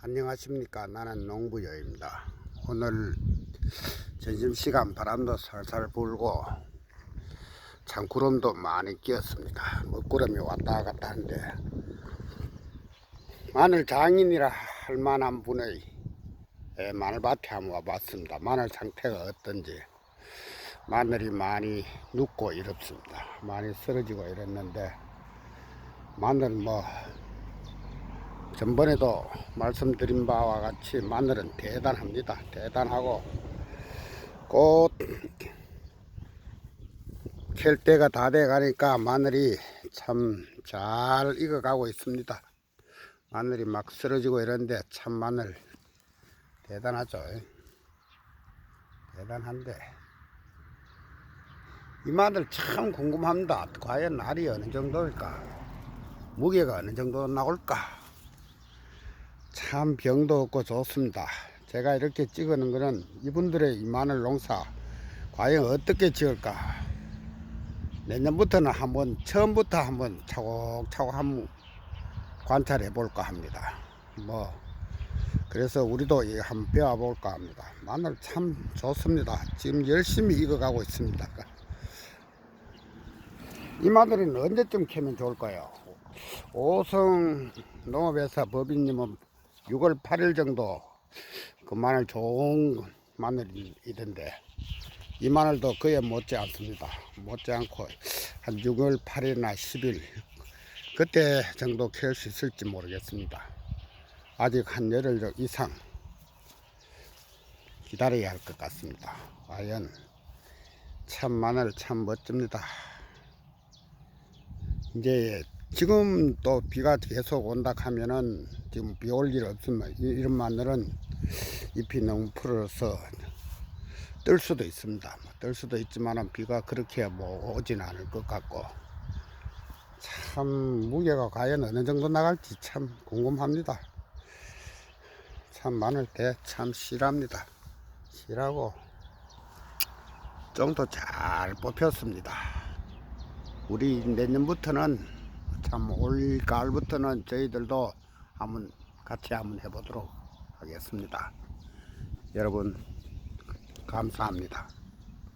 안녕하십니까. 나는 농부여입니다. 오늘 점심시간 바람도 살살 불고 장구름도 많이 끼었습니다. 먹구름이 왔다 갔다 하는데 마늘 장인이라 할 만한 분의 예, 마늘밭에 한번 와봤습니다. 마늘 상태가 어떤지 마늘이 많이 눕고 이렇습니다. 많이 쓰러지고 이랬는데 마늘 뭐 전번에도 말씀드린 바와 같이 마늘은 대단합니다. 대단하고 꽃 캘 때가 다 돼 가니까 마늘이 참 잘 익어가고 있습니다. 마늘이 막 쓰러지고 이런데 참 마늘 대단하죠. 대단한데 이 마늘 참 궁금합니다. 과연 알이 어느 정도일까? 무게가 어느 정도 나올까? 참 병도 없고 좋습니다. 제가 이렇게 찍어놓은 거는 이분들의 이 마늘 농사 과연 어떻게 지을까? 내년부터는 한번 처음부터 한번 차곡차곡 한번 관찰해 볼까 합니다. 뭐 그래서 우리도 이 한번 배워 볼까 합니다. 마늘 참 좋습니다. 지금 열심히 익어가고 있습니다. 이 마늘은 언제쯤 캐면 좋을까요? 오성 농업회사 법인님은 6월 8일 정도 그 마늘 좋은 마늘이던데 이 마늘도 그에 못지 않습니다. 못지 않고 한 6월 8일이나 10일 그때 정도 캘수 있을지 모르겠습니다. 아직 한 열흘 이상 기다려야 할 것 같습니다. 과연 참 마늘 참 멋집니다. 이제 지금 또 비가 계속 온다 하면은 지금 비 올 일 없으면 이- 이런 마늘은 잎이 너무 풀어서 뜰 수도 있습니다. 뭐뜰 수도 있지만은 비가 그렇게 뭐 오진 않을 것 같고 참 무게가 과연 어느 정도 나갈지 참 궁금합니다. 참 마늘 대참 실합니다. 실하고 정도 잘 뽑혔습니다. 우리 내년부터는 참 올 가을부터는 저희들도 한번 같이 한번 해보도록 하겠습니다. 여러분 감사합니다.